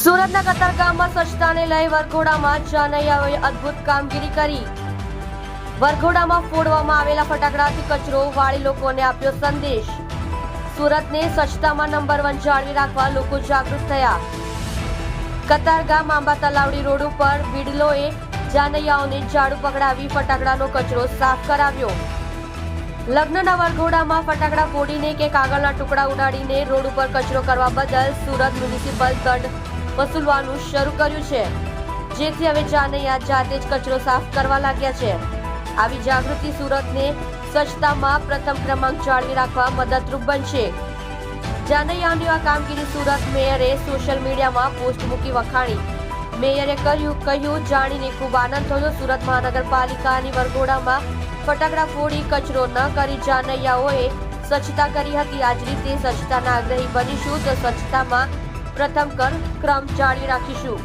સુરતના કતારગામમાં સ્વચ્છતાને લઈ વરઘોડામાં જાનૈયાઓએ અદ્ભુત કામગીરી કરી. વરઘોડામાં ફોડવામાં આવેલા ફટાકડાથી કચરો વાળી લોકોને આપ્યો સંદેશ. સુરતને સ્વચ્છતામાં નંબર વન જાળવી રાખવા લોકો જાગૃત થયા. કતારગામ આંબા તલાવડી રોડ ઉપર વિડલોએ જાનૈયાઓને ઝાડુ પકડાવી ફટાકડાનો કચરો સાફ કરાવ્યો. લગ્નના વરઘોડામાં ફટાકડા ફોડીને કે કાગળના ટુકડા ઉડાડીને રોડ ઉપર કચરો કરવા બદલ સુરત મ્યુનિસિપલ દંડ વસૂલવાનું શરૂ કર્યું છે. જેથી હવે જાનૈયા જાતે જ કચરો સાફ કરવા લાગ્યા છે. આવી જાગૃતિ સુરતને સ્વચ્છતામાં પ્રથમ ક્રમાંક જાળવી રાખવા મદદરૂપ બનશે. જાનૈયાની આ કામગીરી સુરત મેયરે સોશિયલ મીડિયામાં પોસ્ટ મૂકી વખાણી. મેયરે કહ્યું કહ્યું, જાણીને ખૂબ આનંદ થયો સુરત મહાનગરપાલિકાની વરઘોડામાં ફટાકડા ફોડી કચરો ન કરી જાનૈયાઓએ સ્વચ્છતા કરી હતી. આજ રીતે સ્વચ્છતાના આગ્રહી બનીશું તો સ્વચ્છતામાં પ્રથમ કર ક્રમ જાળવી રાખીશું.